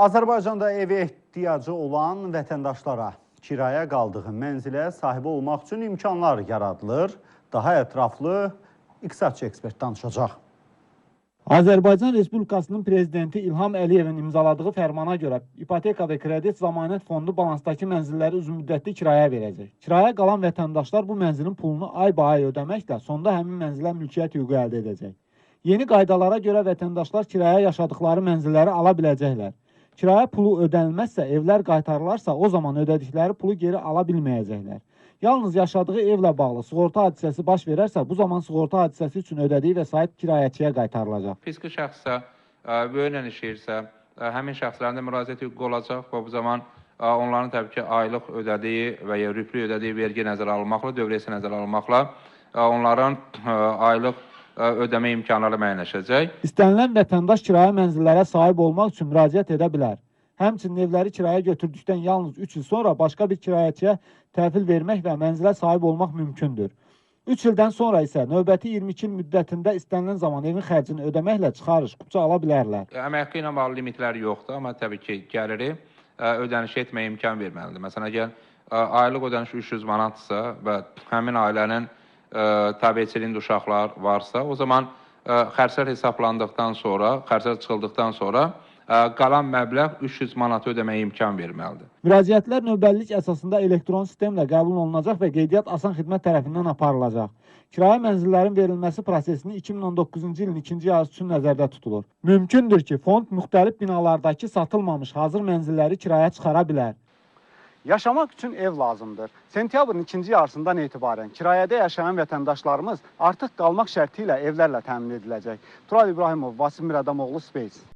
Azərbaycanda evə ehtiyacı olan vətəndaşlara kirayə qaldığı mənzilə sahibi olmaq üçün imkanlar yaradılır. Daha ətraflı iqtisadçı ekspert danışacaq. Azərbaycan Respublikasının prezidenti İlham Əliyevin imzaladığı fərmana görə ipoteka və kredit zəmanət fondu balansdakı mənzilləri uzunmüddətli kiraya verəcək. Kiraya qalan vətəndaşlar bu mənzilin pulunu ay-bay ödəməklə sonda həmin mənzilə mülkiyyət hüququ əldə edəcək. Yeni qaydalara görə vətəndaşlar kiraya yaşadıkları mənzilləri ala biləcəklər. Kirayə pulu ödənilməzsə, evlər qaytarılarsa, o zaman ödədikləri pulu geri ala bilməyəcəklər. Yalnız yaşadığı evlə bağlı sığorta hadisəsi baş verərsə, bu zaman sığorta hadisəsi üçün ödədiyi vəsait kirayəçiyə qaytarılacaq. Fiziki şəxssə ə, böyüklə işləyirsə, həmin şəxslərin də müraciət hüququ olacaq və bu zaman onların təbii ki, aylıq ödədiyi və ya rüplü ödədiyi vergi nəzərə alınmaqla, dövriyyəsi nəzərə alınmaqla onların aylıq ödəmə imkanları müəyyənləşəcək. İstənilən vətəndaş kirayə mənzillərə sahib olmaq üçün müraciət edə bilər. Həmçinin evləri kiraya götürdükdən yalnız 3 il sonra başqa bir kirayəçiyə təhvil vermək və mənzilə sahib olmaq mümkündür. 3 ildən sonra isə növbəti 22 il müddətində istənilən zaman evin xərcini ödəməklə çıxarış, kupça ala bilərlər. Əmək haqqı ilə bağlı limitlər yoxdur, amma təbii ki, gəliri ə, ödəniş etməyə imkan verməlidir. Məsələn, əgər ə, aylıq ödəniş 300 manatdırsa və həmin ailənin ə, təbiəçiliyində uşaqlar varsa, o zaman ə, xərclər hesablandıqdan sonra, xərclər çıxıldıqdan sonra ə, qalan məbləğ 300 manatı ödəməyə imkan verməlidir. Müraciətlər növbəlilik əsasında elektron sistemlə qəbul olunacaq və qeydiyyat asan xidmət tərəfindən aparılacaq. Kirayə mənzillərin verilməsi prosesini 2019-cu ilin ikinci yarısı üçün nəzərdə tutulur. Mümkündür ki, fond müxtəlif binalardakı satılmamış hazır mənzilləri kiraya çıxara bilər. Yaşamaq üçün ev lazımdır. Sentyabrın ikinci yarısından etibarən kirayədə yaşayan vətəndaşlarımız artıq qalmaq şərti ilə evlərlə təmin ediləcək. Tural İbrahimov, Vasim Miradamoğlu, Space.